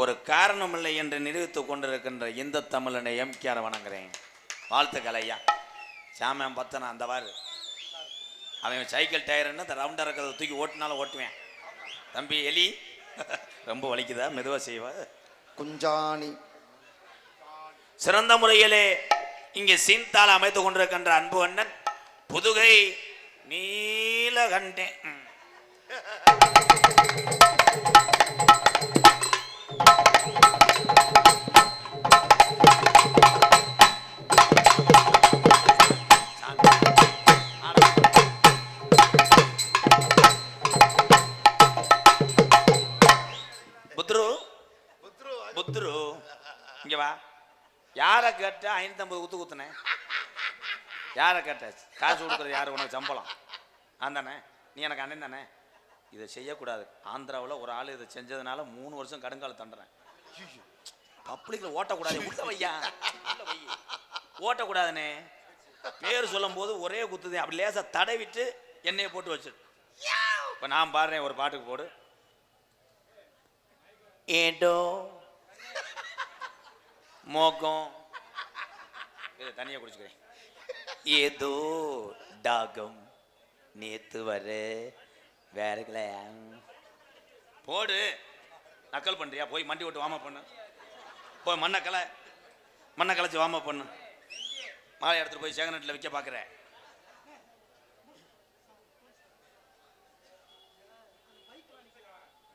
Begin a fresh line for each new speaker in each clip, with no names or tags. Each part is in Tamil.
ஒரு காரணமில்லை என்று நிரூபித்துக் கொண்டிருக்கின்ற இந்த தமிழனை எம்கேஆர் வணங்குறேன். வாழ்த்துக்கள் ஐயா. சாமியான் பத்தனா அந்த வாரு அவன் சைக்கிள் டயருன்னு அந்த ரவுண்டாக இருக்கிறத தூக்கி ஓட்டினாலும் ஓட்டுவேன். தம்பி எலி ரொம்ப வலிக்குதா மெதுவாக செய்வா?
குஞ்சாணி.
சிறந்த முறையிலே இங்கே சீன்தால் அமைத்துக் கொண்டிருக்கின்ற அன்பு அண்ணன் புதுகை நீலகண்டேன். தான் கேட்ட குத்து குத்துனேன். யாரை கேட்ட காசு கொடுக்குறது யாரு? உனக்கு சம்பளம். நான் தானே? நீ எனக்கு அண்ணன் தானே? இதை செய்யக்கூடாது. ஆந்திராவில் ஒரு ஆள் இதை செஞ்சதுனால மூணு வருஷம் கடுங்கால தண்டுறேன். பப்ளிக்கில் ஓட்டக்கூடாது. உள்ள வையா? ஓட்டக்கூடாதுனே. பேர் சொல்லும் போது ஒரே குத்துதே. அப்படி லேசாக தடவிட்டு எண்ணெயை போட்டு வச்சிரு. இப்போ நான் பாடுறேன். ஒரு பாட்டுக்கு போடு. ஏடோ மோகம். இதை தனியாக குடிச்சுக்கிறேன். ஏதோ டாகம் நேத்து வர வேற போடு. நக்கல் பண்றியா? போய் மண்டி விட்டு வாமா பண்ணு. போய் மண்ணை கலை மண்ணை கலைச்சு வாமா பண்ணு. மாலை எடுத்துட்டு போய் சேகநட்டில் விற்க பார்க்குற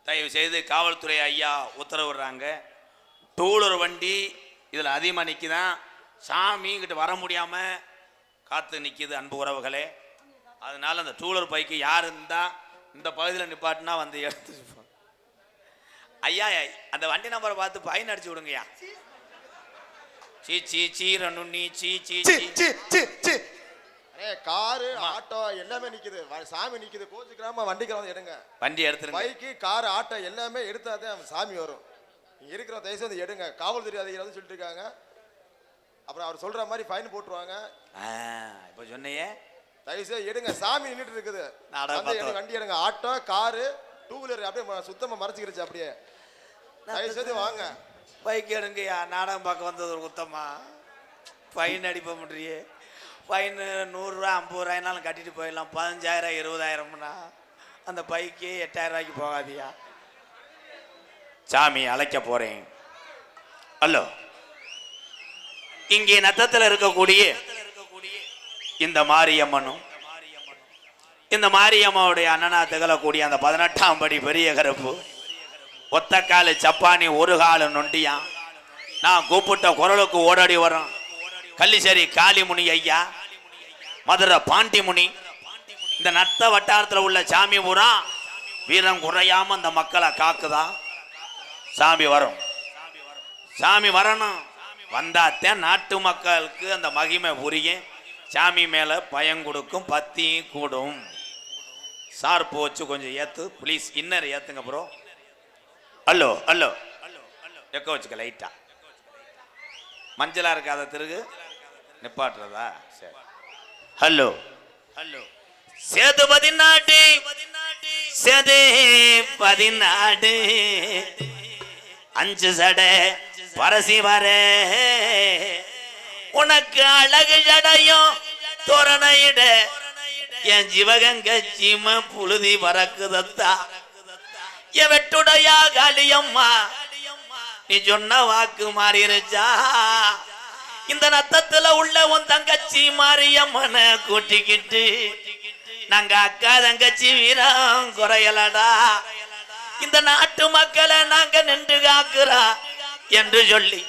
தயவு செய்து காவல்துறை ஐயா உத்தரவிடுறாங்க. டூலர் வண்டி இதில் அதிகமாக நிற்கிதான் சாமி கிட்ட வர முடியாமல் காத்து நிற்கிது அன்பு உறவுகளே. அதனால அந்த டூலர் பைக்கு யார் இருந்தா இந்த பகுதியில் நிப்பாட்டினா வந்து எடுத்து. ஐயா அந்த வண்டி நம்பரை பார்த்து பையன் அடிச்சு விடுங்கய்யா. சீ சீ சீ ரன்னு சீ சீ
சி
சீ.
சி காரு ஆட்டோ எல்லாமே நிக்குது. சாமி நிக்குது. கோச்சுக்கிறாம வண்டிக்கு வந்து எடுங்க.
வண்டி எடுத்துருங்க.
பைக்கு கார் ஆட்டோ எல்லாமே எடுத்தாதான் சாமி வரும். நீங்க இருக்கிற தயவு எடுங்க. காவல்துறை அதிகாரி சொல்லிட்டு இருக்காங்க. அப்புறம் அவர் சொல்ற மாதிரி ஃபைன் போட்டுருவாங்க.
இப்போ சொன்னையே.
தயவு செய்து எடுங்க சாமி நின்றுட்டு இருக்குது. வந்து. வண்டி எடுங்க ஆட்டோ காரு டூ வீலர் அப்படியே ம- சுத்தமா மறைச்சிக்கிருச்சு அப்படியே. தயவு செய்து வாங்க.
பைக் எடுங்கய்யா நாடகம் பார்க்க வந்தது ஒரு குத்தமா? ஃபைன் அடிப்ப முடியே ஃபைன் நூறுரூவா ஐம்பது ரூபாய்னாலும் கட்டிட்டு போயிடலாம். பதினஞ்சாயிரம் இருபதாயிரம்னா அந்த பைக்கு எட்டாயிரம் ரூபாய்க்கு போகாதியா? சாமி அழைக்க போறேன். ஹலோ. இங்கே நத்தத்தில் இருக்கக்கூடிய இந்த மாரியம்மனும் இந்த மாரியம்மாவுடைய அண்ணனா திகழக்கூடிய அந்த பதினெட்டாம் படி பெரிய கருப்பு. ஒத்த காலு சப்பானி ஒரு காலு நொண்டியான் நான் கூப்பிட்ட குரலுக்கு ஓடாடி வரோம் கள்ளிசேரி காளிமுனி ஐயா மதுரை பாண்டிமுனி. இந்த நத்த வட்டாரத்தில் உள்ள சாமி பூரா வீரம் குறையாம அந்த மக்களை காக்குதா? சாமி வரும். சாமி வரணும். வந்தாத்தான் நாட்டு மக்களுக்கு அந்த மகிமை புரியும். சாமி மேலே பயம் கொடுக்கும் பத்தியும் கூடும். சார் போச்சு கொஞ்சம் ஏத்து. ப்ளீஸ் இன்னர் ஏத்துங்க ப்ரோ ஹலோ ஹலோ எக்க வச்சுக்க லைட்டா மஞ்சளா இருக்காத திருகு. நிப்பாட்டுறதா? சரி. ஹலோ ஹலோ சேது பதினாட்டு. சேது பதினாட்டு. அஞ்சு சடை. பரசிவரே உனக்கு அழகு ஜடையும் தோரணையிட. என் ஜிவகங்க சீம புழுதி பறக்குதத்தா. என் வெட்டுடையா காளியம்மா. நீ சொன்ன வாக்கு மாறிருச்சா? இந்த நத்தத்துல உள்ள உன் தங்கச்சி மாரியம்மன கூட்டிக்கிட்டு நாங்க அக்கா தங்கச்சி வீரம் குறையலடா. இந்த நாட்டு மக்களை நாங்க நின்று காக்குறா என்று சொல்லி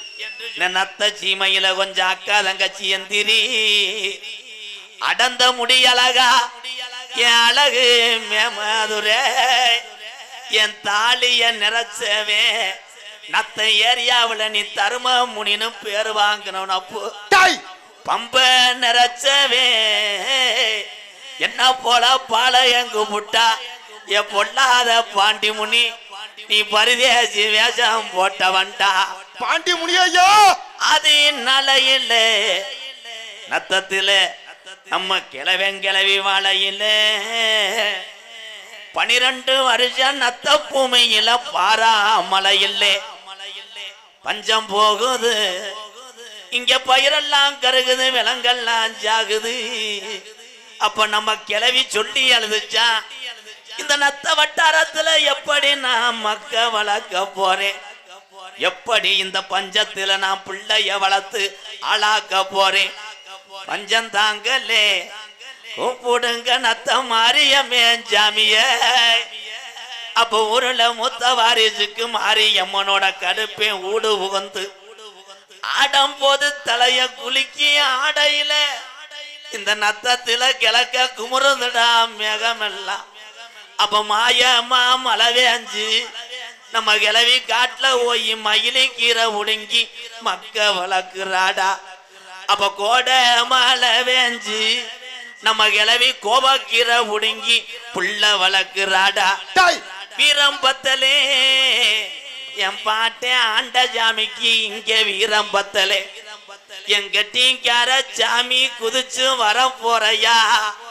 நத்த சீமையில கொஞ்சம் அக்கா தங்கச்சி எந்திரி. அடந்த முடியலகா என் அழகு மேமதுரே. என் தாலிய நிறைச்சவே நத்த ஏரியாவுல நீ தரும முனின்னு பேர் வாங்கணும் அப்போ. பம்ப நிறைச்சவே. என்ன போல பாளையங்கு முட்டா? என் பொல்லாத பாண்டி முனி நீ பரிதேசி வேஷம் போட்டவன்டா.
பாண்டி முனியா
அது நலையில. நத்தத்தில நம்ம கிழவன் கிளவி வாழையில. பனிரெண்டு வருஷம் நத்த பூமியில பாராமலையில்ல பஞ்சம் போகுது. இங்க பயிரெல்லாம் கருகுது விலங்கெல்லாம் ஜாகுது. அப்ப நம்ம கிளவி சொல்லி அழுதுச்சா? இந்த நத்த வட்டாரத்துல எப்படி நான் மக்க வளர்க்க போறேன்? எப்படி இந்த பஞ்சத்துல நான் பிள்ளைய வளர்த்து ஆளாக்க போறேன்? பஞ்சம் தாங்கலே. கூப்பிடுங்க நத்த மாரியமே ஜாமிய. அப்ப ஊருல முத்த வாரிசுக்கு மாரியம்மனோட கடுப்பே ஊடு உகந்து ஆடம் போது தலைய குலுக்கி ஆடையில இந்த நத்தத்துல கிழக்க குமுறுதுடா மேகமெல்லாம் அப்ப மாயமா மழை வேஞ்சு. நம்ம கிளவி காட்டுல போய் மயிலை கீரை உடுங்கி மக்க வளர்க்குறாடா. அப்ப கோடை மழை வேஞ்சு. நம்ம கிளவி கோபக்கீரை உடுங்கி புள்ள வளர்க்குறாடா. வீரம் பத்தலே. என் பாட்டேன் ஆண்ட ஜாமிக்கு இங்க வீரம் பத்தலே. எங்க டீங்கார சாமி குதிச்சு வர போறையா.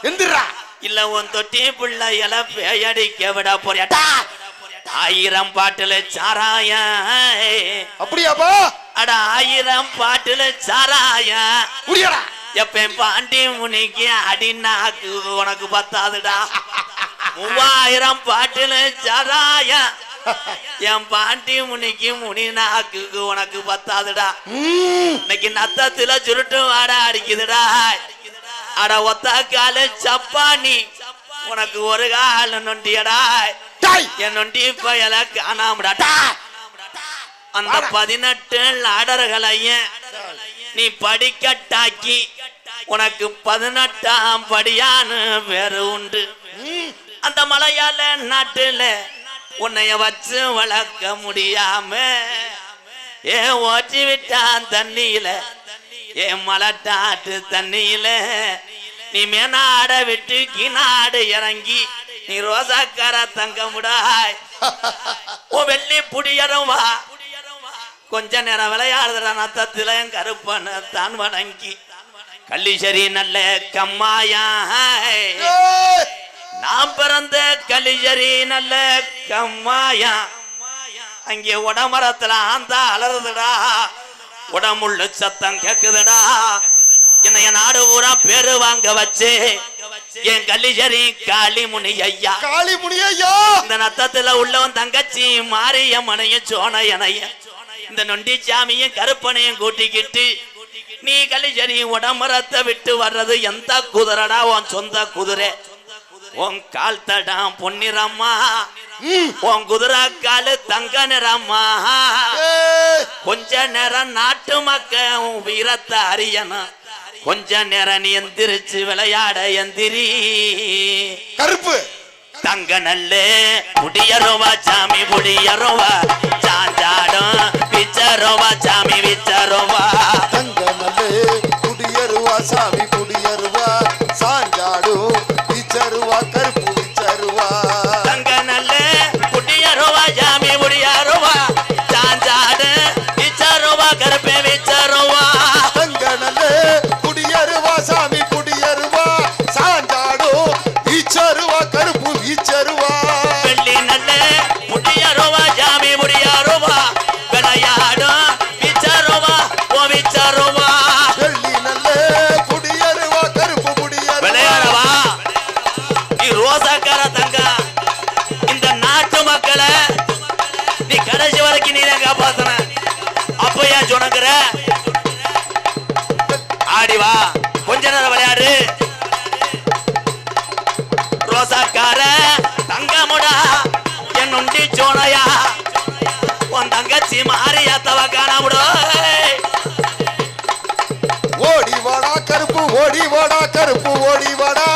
எந்திரா.
இல்ல உன் தொட்டி புள்ள இல பேயடிக்க விட போறியாடா ஆயிரம் பாட்டுல சாராயம்
அப்படியாப்பா?
அட ஆயிரம் பாட்டுல
முடியடா.
எப்ப பாண்டி முனிக்கு அடிநாக்கு உனக்கு பத்தாதுடா. மூவாயிரம் பாட்டுல சாராயம் என் பாண்டி முனிக்கு முனி நாக்குக்கு உனக்கு பத்தாதுடா. இன்னைக்கு நத்தத்துல சுருட்டு வாட அடிக்குதுடா. அட ஒத்த கால சப்பானி. உனக்கு ஒரு கால நொண்டியடா.
டாய்.
என் நொண்டி பயல காணாமடா. அந்த பதினெட்டு லாடர்களையும் நீ படிக்கட்டாக்கி உனக்கு பதினெட்டாம் படியான்னு வேறு உண்டு. அந்த மலையாள நாட்டுல உன்னைய வச்சு வளர்க்க முடியாம ஏ ஓட்டி விட்டான் தண்ணியில. ஏ மலட்டாட்டு தண்ணியில நீ மேனாட விட்டு கிநாடு இறங்கி நீ ரோசாக்கார தங்க முடாய் ஓ வெள்ளி புடியரும் வா. கொஞ்ச நேரம் விளையாடுற நத்தத்தில என் கருப்பனை தான் வணங்கி. கள்ளிசரி நல்ல கம்மாயா
ஏய்,
நான் பிறந்த கலிஜரி நல்ல கம்மாயா. அங்கே உடமரத்துல ஆந்தா அலறுதுடா. உடம்புள்ள சத்தம் கேக்குதுடா. என்னைய நாடு ஊரா பேரு வாங்க வச்சு. என் கலிஜரி காளிமுனி ஐயா.
காளி முனியா
இந்த நத்தத்துல உள்ளவன் தங்கச்சி மாரியம்மனையும் சோனையனையும் இந்த நொண்டி சாமியும் கருப்பனையும் கூட்டிக்கிட்டு நீ கலிஜரி உடம்பரத்தை விட்டு வர்றது எந்த குதிரடா உன் சொந்த குதிரை. உன் கால் தடாம் பொன்னிறம்மா. உன் குதிரை காலு தங்க நிறம்மா. கொஞ்ச நேரம் நாட்டு மக்க உன் வீரத்தை அறியணும். கொஞ்ச நேரம் எந்திரிச்சு விளையாட எந்திரி.
கருப்பு.
தங்க நல்லே முடியரோவா சாமி முடியரோவா சாஞ்சாடும் பிச்சரோவா சாமி விச்சரோவா
தங்க நல்லே குடியருவா சாமி குடியருவா
வெள்ளி நல்லே முடியரோவா சாமி முடியரோவா விளையாடும் விச்சரோவா ஓ விச்சரோவா
வெள்ளி நல்லே குடியருவா கருப்பு குடியருவா
விளையாடவா? நீ ரோசாக்கார தங்க இந்த நாட்டு மக்களை நீ கடைசி வரைக்கும் நீ தான் காப்பாத்தன. அப்ப ஏன் சொன்னங்கிற ஆடி வா கொஞ்ச நேரம் விளையாடு. ரோசாக்கார தங்கமுடா என்னுண்டி சோனையா உன் தங்கச்சி மாறியா தவ காணாமுடோ?
ஓடி வாடா கருப்பு ஓடி வாடா கருப்பு ஓடி வாடா.